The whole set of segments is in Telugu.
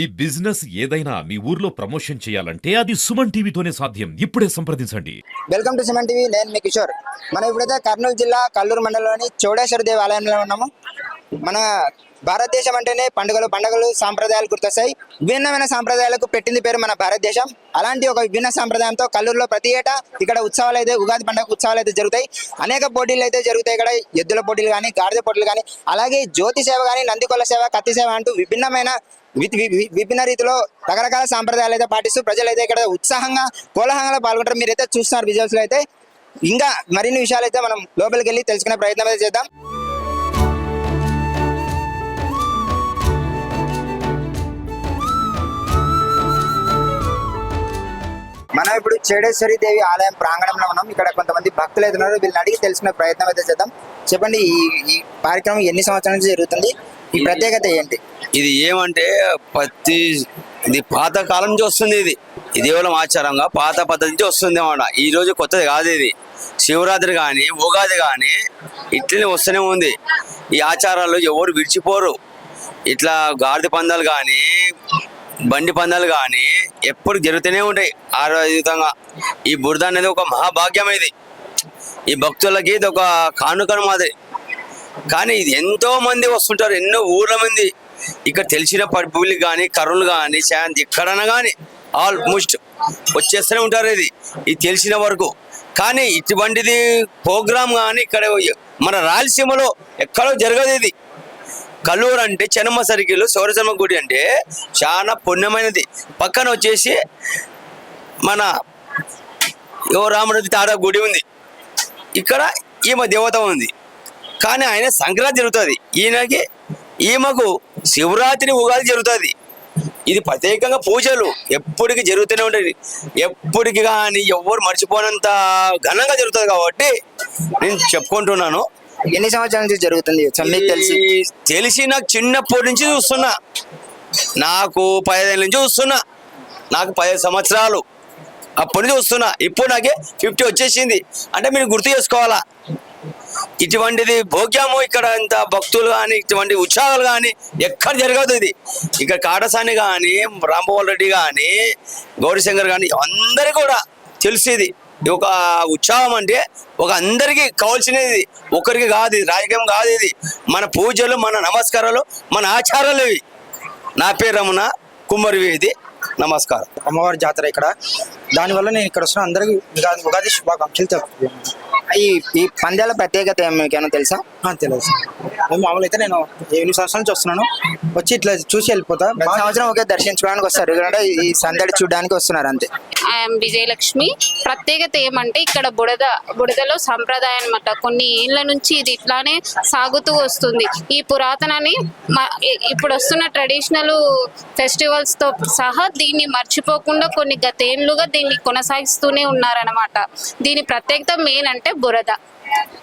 ఈ బిజినెస్ ఏదైనా మీ ఊర్లో ప్రమోషన్ చేయాలంటే అది సుమన్ టీవీతోనే సాధ్యం. ఇప్పుడే సంప్రదించండి. వెల్కమ్ టు సుమన్ టీవీ నేను మీ కిషోర్. మనం ఇప్పుడైతే కర్నూలు జిల్లా కల్లూరు మండలంలోని చౌడేశ్వర దేవాలయంలో ఉన్నాము. మన భారతదేశం అంటేనే పండుగలు పండుగలు సాంప్రదాయాలు గుర్తొస్తాయి. విభిన్నమైన సాంప్రదాయాలకు పెట్టింది పేరు మన భారతదేశం. అలాంటి ఒక విభిన్న సాంప్రదాయంతో కల్లూరులో ప్రతి ఏటా ఇక్కడ ఉత్సవాలు అయితే ఉగాది పండుగ ఉత్సవాలు అయితే జరుగుతాయి. అనేక పోటీలు అయితే జరుగుతాయి ఇక్కడ. ఎద్దుల పోటీలు కానీ గాడిద పోటీలు కానీ అలాగే జ్యోతి సేవ కానీ నందికొల్ల సేవ కత్తి సేవ అంటూ విభిన్నమైన విభిన్న రీతిలో రకరకాల సాంప్రదాయాలు అయితే పాటిస్తూ ప్రజలు అయితే ఇక్కడ ఉత్సాహంగా కోలాహంగా పాల్గొంటారు. మీరైతే చూస్తున్నారు విజువల్స్ అయితే. ఇంకా మరిన్ని విషయాలు అయితే మనం లోపలికి వెళ్ళి తెలుసుకునే ప్రయత్నం అయితే చేద్దాం. మనం ఇప్పుడు చేడేశ్వరి దేవి ఆలయం ప్రాంగణంలో ఉన్నాం. ఇక్కడ కొంతమంది భక్తులు అయితే ఉన్నారు. వీళ్ళని అడిగి తెలుసుకునే ప్రయత్నం అయితే చేద్దాం. చెప్పండి ఈ ఈ కార్యక్రమం ఎన్ని సంవత్సరాల నుంచి జరుగుతుంది? ఈ ప్రత్యేకత ఏంటి? ఇది ఏమంటే ప్రతి ఇది పాత కాలం నుంచి వస్తుంది ఇది. ఇది కేవలం ఆచారంగా పాత పద్ధతి నుంచి వస్తుంది అన్నమాట. ఈ రోజు కొత్తది కాదు ఇది. శివరాత్రి కానీ ఉగాది కానీ ఇట్లనే వస్తూనే ఉంది. ఈ ఆచారాలు ఎవరు విడిచిపోరు. ఇట్లా గాడిద పందాలు కానీ బండి పందాలు కానీ ఎప్పుడు జరుగుతూనే ఉంటాయి ఆరోగ్యంగా ఈ బురద అనేది ఒక మహాభాగ్యం ఇది. ఈ భక్తులకి ఇది ఒక కానుకను మాదిరి. కానీ ఇది ఎంతో మంది వస్తుంటారు ఎన్నో ఊర్ల మంది. ఇక్కడ తెలిసిన పబ్లిక్ కానీ కర్రలు కానీ శాంతి ఎక్కడన్నా కానీ ఆల్మోస్ట్ వచ్చేస్తూనే ఉంటారు ఇది. ఇది తెలిసిన వరకు. కానీ ఇటువంటిది ప్రోగ్రామ్ కానీ ఇక్కడ మన రాయలసీమలో ఎక్కడో జరగదు ఇది. కల్లూరు అంటే చెన్నమ్మ సర్కిల్ సౌరసమ్మ గుడి అంటే చాలా పుణ్యమైనది. పక్కన వచ్చేసి మన యో రాముడి తాడ గుడి ఉంది. ఇక్కడ ఈమె దేవత ఉంది. కానీ ఆయన సంక్రాంతి జరుగుతుంది. ఈయనకి ఈమెకు శివరాత్రి ఉగాది జరుగుతుంది. ఇది ప్రత్యేకంగా పూజలు ఎప్పటికి జరుగుతూనే ఉంటాయి ఎప్పటికి కానీ ఎవరు మర్చిపోనంత ఘనంగా జరుగుతుంది కాబట్టి నేను చెప్పుకుంటున్నాను. ఎన్ని సంవత్సరాల నుంచి జరుగుతుంది? మీకు తెలిసి. తెలిసి నాకు చిన్నప్పటి నుంచి చూస్తున్నా. నాకు పదిహేను నుంచి చూస్తున్నా. నాకు పదిహేను సంవత్సరాలు అప్పటి నుంచి చూస్తున్నా. ఇప్పుడు నాకే ఫిఫ్టీ వచ్చేసింది. అంటే మీరు గుర్తు చేసుకోవాలా? ఇటువంటిది భోగ్యము ఇక్కడ ఇంత భక్తులు కానీ ఇటువంటి ఉత్సాహాలు కానీ ఎక్కడ జరగదు ఇది. ఇక్కడ కాటసాని కానీ రాంభవన్ రెడ్డి కానీ గౌరీశంకర్ కానీ అందరు కూడా తెలిసేది. ఇది ఒక ఉత్సాహం అంటే ఒక అందరికీ కావాల్సినది. ఒకరికి కాదు ఇది రాజకీయం కాదు ఇది. మన పూజలు మన నమస్కారాలు మన ఆచారాలు ఇవి. నా పేరు రమణ కుమ్మరివేది నమస్కారం. అమ్మవారి జాతర ఇక్కడ. దానివల్ల నేను ఇక్కడ వస్తున్న అందరికీ ఉగాది శుభాకాంక్షలు తెలుపుతున్నాను. ఈ ఈ పందాల ప్రత్యేకత ఏం మీకేమైనా తెలుసా? ఆ, తెలుసు. మామూలు అయితే నేను ఎనిమిది సంవత్సరాల నుంచి వస్తున్నాను. వచ్చి ఇట్లా చూసి వెళ్ళిపోతా. ప్రతి సంవత్సరం ఒకే దర్శించుకోవడానికి వస్తారు. ఎందుకంటే ఈ సందడి చూడడానికి వస్తున్నారు అంతే. I am Vijayalakshmi. ప్రత్యేకత ఏమంటే ఇక్కడ బుడద బుడదలో సంప్రదాయం అన్నమాట. కొన్ని ఏళ్ళ నుంచి ఇది ఇట్లానే సాగుతూ వస్తుంది. ఈ పురాతనని ఇప్పుడు వస్తున్న ట్రెడిషనల్ ఫెస్టివల్స్తో సహా దీన్ని మర్చిపోకుండా కొన్ని గతేళ్ళుగా దీన్ని కొనసాగిస్తూనే ఉన్నారనమాట దీని ప్రత్యేకత మెయిన్ అంటే బురద.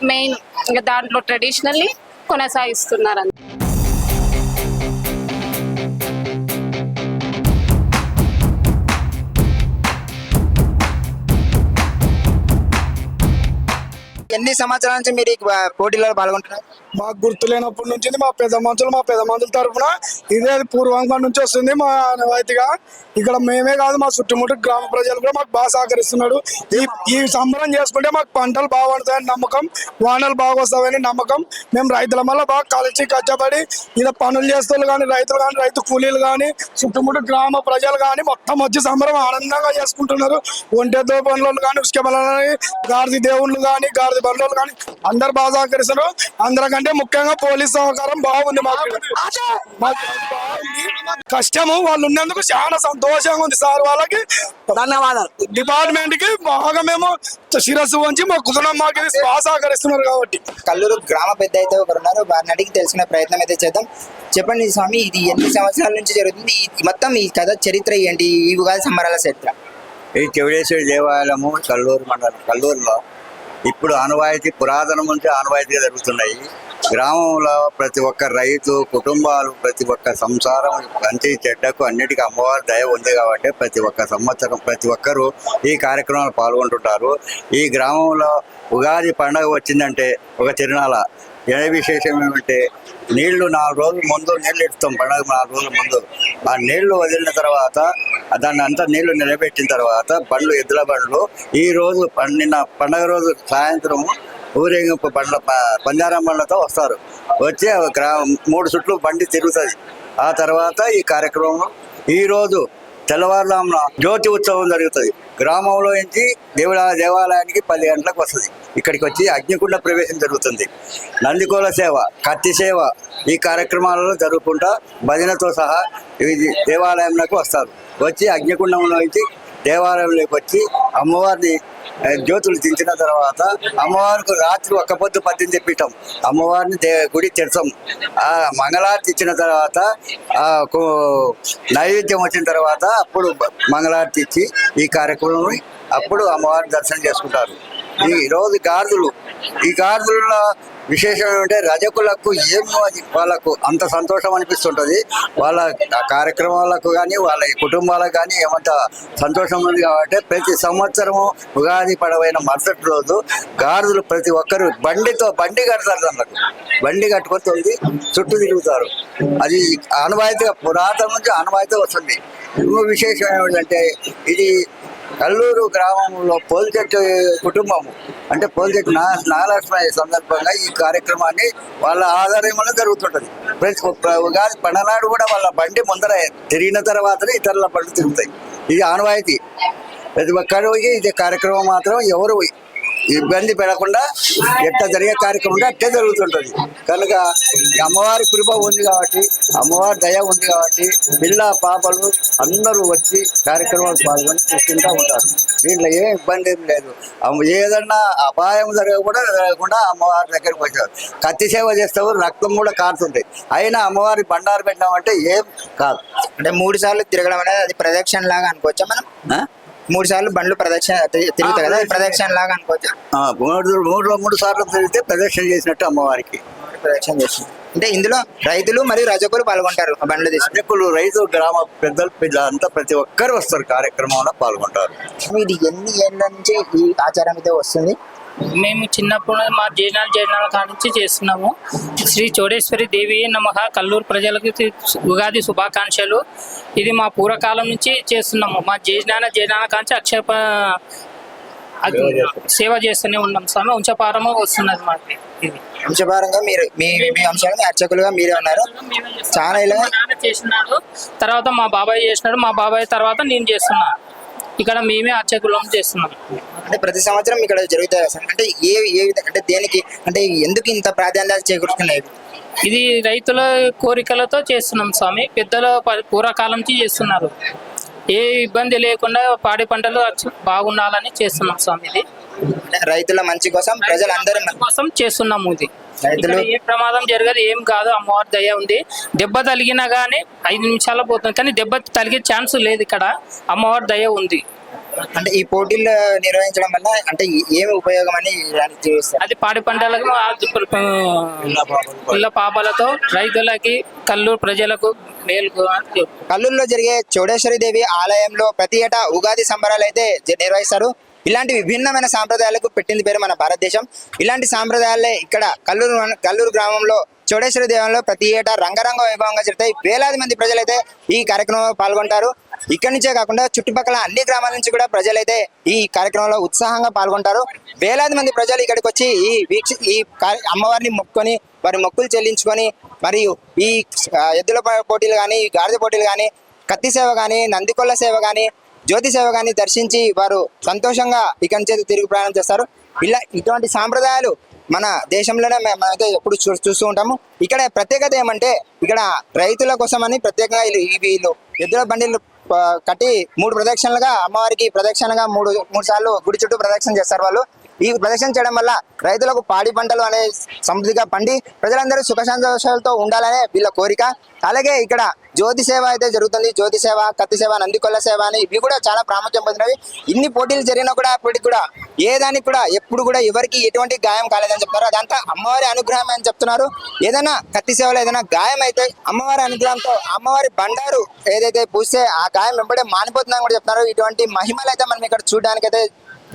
మెయిన్ ఇంకా దాంట్లో ట్రెడిషనల్లీ కొనసాగిస్తున్నారు ఎన్ని సంవత్సరాల నుంచి మీరు ఈ పోటీలలో పాల్గొంటున్నారు? మాకు గుర్తులేనప్పటి నుంచి మా పెద్ద మనుషులు మా పెద్ద మనుషుల తరఫున ఇదే పూర్వంగా నుంచి వస్తుంది మా నివాయితీగా. ఇక్కడ మేమే కాదు మా చుట్టుముట్టు గ్రామ ప్రజలు కూడా మాకు బాగా సహకరిస్తున్నాడు ఈ ఈ సంబరం చేసుకుంటే మాకు పంటలు బాగా పడతాయని నమ్మకం వానలు బాగా వస్తాయని నమ్మకం. మేము రైతుల వల్ల బాగా కలిసి కష్టపడి ఇలా పనులు చేస్తున్నారు కానీ రైతులు కానీ రైతు కూలీలు కానీ చుట్టుముట్టు గ్రామ ప్రజలు కానీ మొత్తం వచ్చి సంబరం ఆనందంగా చేసుకుంటున్నారు. ఒంటెద్దు పనులు కానీ ఉసుక పనులు కానీ దేవుళ్ళు కానీ గాడిద పనులు కానీ అందరు బాగా సహకరిస్తున్నారు అందరికంటే ముఖ్యంగా పోలీస్ సహకారం బాగుంది మాకు. మాకు. కష్టము వాళ్ళు ఉన్నందుకు చాలా సంతోషంగా ఉంది సార్ వాళ్ళకి. ధన్యవాదాలు. డిపార్ట్మెంట్కి బాగా మేము శిరస్సు వంచి మొక్కుతున్నాం మాకు ఇది బాగా సహకరిస్తున్నారు కాబట్టి. కల్లూరు గ్రామ పెద్ద అయితే ఒకరు ఉన్నారు. వారిని అడిగి తెలుసుకునే ప్రయత్నం అయితే చేద్దాం. చెప్పండి స్వామి ఇది ఎన్ని సంవత్సరాల నుంచి జరుగుతుంది? మొత్తం ఈ కథ చరిత్ర ఏంటి? ఈ ఉగాది సంబరాల చరిత్ర. ఈ చౌడేశ్వరి దేవాలయము కల్లూరు మండలం కల్లూరులో ఇప్పుడు ఆనవాయితీ పురాతనం నుంచి ఆనవాయితీగా జరుగుతున్నాయి. గ్రామంలో ప్రతి ఒక్క రైతు కుటుంబాలు ప్రతి ఒక్క సంసారం మంచి చెడ్డకు అన్నిటికీ అమ్మవారి దయ ఉంది కాబట్టి ప్రతి ఒక్క సంవత్సరం ప్రతి ఒక్కరూ ఈ కార్యక్రమాలు పాల్గొంటుంటారు. ఈ గ్రామంలో ఉగాది పండగ వచ్చిందంటే ఒక తిరునాళ ఏ విశేషం ఏమంటే నీళ్ళు నాలుగు రోజుల ముందు నీళ్ళు ఇస్తాం పండగ నాలుగు రోజుల ముందు. ఆ నీళ్ళు వదిలిన తర్వాత దాన్ని అంతా నీళ్ళు నిలబెట్టిన తర్వాత బండ్లు ఎద్దుల బండ్లు ఈ రోజు పండిన పండగ రోజు సాయంత్రం ఊరేగింపు బండ్ల ప- పంజారం బండ్లతో వస్తారు. వచ్చి గ్రా మూడు చుట్లు బండి తిరుగుతుంది. ఆ తర్వాత ఈ కార్యక్రమం ఈ రోజు జ్యోతి ఉత్సవం జరుగుతుంది. గ్రామంలో నుంచి దేవుడ దేవాలయానికి పది గంటలకు వస్తుంది. ఇక్కడికి వచ్చి అగ్నికుండ ప్రవేశం జరుగుతుంది. నందికోల సేవ కత్తి సేవ ఈ కార్యక్రమాలలో జరుగుకుంటా భజనతో సహా ఇది దేవాలయంలోకి వస్తారు. వచ్చి అగ్నికుండంలో నుంచి దేవాలయంలోకి వచ్చి అమ్మవారిని జ్యోతులు దించిన తర్వాత అమ్మవారికి రాత్రి ఒక్క పొద్దు పద్యం చెప్పిటాం అమ్మవారిని దే గుడి తెరచాం ఆ మంగళారతి ఇచ్చిన తర్వాత నైవేద్యం వచ్చిన తర్వాత అప్పుడు మంగళారతి ఇచ్చి ఈ కార్యక్రమం అప్పుడు అమ్మవారిని దర్శనం చేసుకుంటారు. ఈ రోజు గార్దులు ఈ గార్దుల విశేషం ఏమంటే రజకులకు ఏమో అది వాళ్ళకు అంత సంతోషం అనిపిస్తుంటుంది. వాళ్ళ కార్యక్రమాలకు కానీ వాళ్ళ కుటుంబాలకు కానీ ఏమంత సంతోషం ఉంది కాబట్టి ప్రతి సంవత్సరము ఉగాది పడవైన మరుసటి రోజు గాడిదలు ప్రతి ఒక్కరు బండితో బండి కడతారు దానికి బండి కట్టుకొని చుట్టూ తిరుగుతారు. అది ఆనవాయితీగా పురాతన నుంచి ఆనవాయితీ వస్తుంది. ఇంకో విశేషం ఏమిటంటే ఇది కల్లూరు గ్రామంలో పోల్చెట్టు కుటుంబము. అంటే పోల్చెట్టు నా నాగలక్ష్మి సందర్భంగా ఈ కార్యక్రమాన్ని వాళ్ళ ఆధారంలో జరుగుతుంటది. ప్రతి ఉగాది పండనాడు కూడా వాళ్ళ బండి ముందర తిరిగిన తర్వాతనే ఇతరుల బండ్లు తిరుగుతాయి. ఇది ఆనవాయితీ. ప్రతి ఒక్కరికి ఇది కార్యక్రమం మాత్రం ఎవరు ఇబ్బంది పెడకుండా ఎట్లా జరిగే కార్యక్రమం అట్టే జరుగుతుంటుంది. కనుక అమ్మవారి కృప ఉంది కాబట్టి అమ్మవారి దయ ఉంది కాబట్టి పిల్ల పాపలు అందరూ వచ్చి కార్యక్రమాలు పాల్గొని చూస్తుంటూ ఉంటారు. దీంట్లో ఏం ఇబ్బంది ఏం లేదు. ఏదన్నా అపాయం జరగకుండా జరగకుండా అమ్మవారి దగ్గరికి వచ్చారు. కత్తి సేవ చేస్తావు రక్తం కూడా కారుతుంది అయినా అమ్మవారి బండారు పెట్టామంటే ఏం కాదు. అంటే మూడు సార్లు తిరగడం అనేది అది ప్రదక్షిణ లాగా అనుకోవచ్చా మనం? మూడు సార్లు బండ్లు ప్రదక్షిణ తిరుగుతాయి కదా ప్రదక్షిణ లాగా అనుకోవచ్చా. మూడు మూడు మూడు సార్లు తిరిగితే ప్రదర్శన చేసినట్టు అమ్మవారికి. ప్రదక్షిణ చేస్తుంది అంటే ఇందులో రైతులు మరియు రజకులు పాల్గొంటారు బండ్లు నాయకులు రైతు గ్రామ పెద్దలు పిల్లలు అంతా ప్రతి ఒక్కరు వస్తారు కార్యక్రమంలో పాల్గొంటారు. ఇది ఎన్ని ఏళ్ళ నుంచి ఈ ఆచారం అయితే వస్తుంది? మేము చిన్నప్పుడు మా జీర్ణాలు జీర్ణాల కాడ నుంచి చేస్తున్నాము. శ్రీ చోడేశ్వరి దేవి నమ కల్లూరు ప్రజలకు ఉగాది శుభాకాంక్షలు. ఇది మా పూర్వకాలం నుంచి చేస్తున్నాము. మా జీర్ణాల జీర్ణాల కాంచి అక్షేప సేవ చేస్తూనే ఉన్నాం. స్వామి ఉంచపారము వస్తున్నది మాకు. ఇది. వంశపారంగా మీరు మీ మీ అర్చకులుగా మీరే ఉన్నారు. చాలా ఇలా చేసినాడు. తర్వాత మా బాబాయ్ చేసినాడు. మా బాబాయ్ తర్వాత నేను చేస్తున్నా. ఇక్కడ మేమే అర్చకులం చేస్తున్నాం. అంటే ప్రతి సంవత్సరం ఇక్కడ జరుగుతాయి అంటే ఏ ఏ విధంగా అంటే దేనికి అంటే ఎందుకు ఇంత ప్రాధాన్యత చేకూరుతున్నాయి? ఇది రైతుల కోరికలతో చేస్తున్నాం స్వామి. పెద్దల పూర్వకాలం నుంచి చేస్తున్నారు. ఏ ఇబ్బంది లేకుండా పాడి పంటలు బాగుండాలని చేస్తున్నాం స్వామి ఇది. రైతుల మంచి కోసం ప్రజలందరూ కోసం చేస్తున్నాము ఇది. రైతులు ఏ ప్రమాదం జరగదు ఏం కాదు అమ్మవారి దయ ఉంది. దెబ్బ తగిలినా కానీ ఐదు నిమిషాలు పోతుంది. కానీ దెబ్బ తగిలే ఛాన్స్ లేదు ఇక్కడ. అమ్మవారి దయ ఉంది. అంటే ఈ పోటీలు నిర్వహించడం వల్ల అంటే ఏమి ఉపయోగం అని అది పాడి పంటలకు పిల్ల పాపలతో రైతులకి కల్లూరు ప్రజలకు మేలు. కల్లూరులో జరిగే చౌడేశ్వరి దేవి ఆలయంలో ప్రతి ఏటా ఉగాది సంబరాలు అయితే నిర్వహిస్తారు. ఇలాంటి విభిన్నమైన సాంప్రదాయాలకు పెట్టింది పేరు మన భారతదేశం. ఇలాంటి సాంప్రదాయాలే ఇక్కడ కల్లూరు కల్లూరు గ్రామంలో చౌడేశ్వరి దేవంలో ప్రతి ఏటా రంగరంగ వైభవంగా జరుగుతాయి. వేలాది మంది ప్రజలైతే ఈ కార్యక్రమంలో పాల్గొంటారు. ఇక్కడి నుంచే కాకుండా చుట్టుపక్కల అన్ని గ్రామాల నుంచి కూడా ప్రజలైతే ఈ కార్యక్రమంలో ఉత్సాహంగా పాల్గొంటారు. వేలాది మంది ప్రజలు ఇక్కడికి వచ్చి ఈ వీక్ష ఈ అమ్మవారిని మొక్కుకొని వారి మొక్కులు చెల్లించుకొని మరియు ఈ ఎద్దుల పోటీలు కానీ ఈ గాడిద పోటీలు కానీ కత్తి సేవ కానీ నందికొల్ల సేవ కానీ జ్యోతి సేవ దర్శించి వారు సంతోషంగా ఇక్కడి నుంచి తిరిగి ప్రయాణం చేస్తారు. ఇలా ఇటువంటి సాంప్రదాయాలు మన దేశంలోనే మేమైతే ఎప్పుడు చూ చూస్తూ ఉంటాము. ఇక్కడ ప్రత్యేకత ఏమంటే ఇక్కడ రైతుల కోసమని ప్రత్యేకంగా వీళ్ళు ఈ వీళ్ళు ఎద్దుల బండిలు కట్టి మూడు ప్రదక్షిణలుగా అమ్మవారికి ప్రదక్షిణగా మూడు మూడు సార్లు గుడి చుట్టూ ప్రదక్షిణ చేస్తారు వాళ్ళు. ఈ ప్రదక్షిణ చేయడం వల్ల రైతులకు పాడి పంటలు అనే సమృద్ధిగా పండి ప్రజలందరూ సుఖ సంతోషాలతో ఉండాలనే వీళ్ళ కోరిక. అలాగే ఇక్కడ జ్యోతి సేవ అయితే జరుగుతుంది. జ్యోతి సేవ కత్తి సేవ నందికొల్ల సేవ అని ఇవి కూడా చాలా ప్రాముఖ్యం పొందినవి. ఇన్ని పోటీలు జరిగినా కూడా అప్పటికి కూడా ఏ దానికి కూడా ఎప్పుడు కూడా ఎవరికి ఎటువంటి గాయం కాలేదని చెప్తారు అదంతా అమ్మవారి అనుగ్రహం అని చెప్తున్నారు. ఏదైనా కత్తి సేవలో ఏదైనా గాయం అయితే అమ్మవారి అనుగ్రహంతో అమ్మవారి బండారు ఏదైతే పూస్తే ఆ గాయం వెంబడే మానిపోతుందని కూడా చెప్తున్నారు. ఇటువంటి మహిమలు అయితే మనం ఇక్కడ చూడడానికి అయితే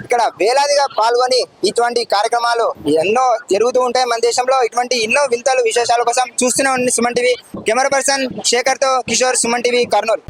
ఇక్కడ వేలాదిగా పాల్గొని ఇటువంటి కార్యక్రమాలు ఎన్నో జరుగుతూ ఉంటాయి మన దేశంలో. ఇటువంటి ఎన్నో వింతలు విశేషాల కోసం చూస్తూనే ఉంది సుమన్ టీవీ. కెమెరా పర్సన్ శేఖర్తో కిషోర్ సుమన్ టీవీ కర్నూలు.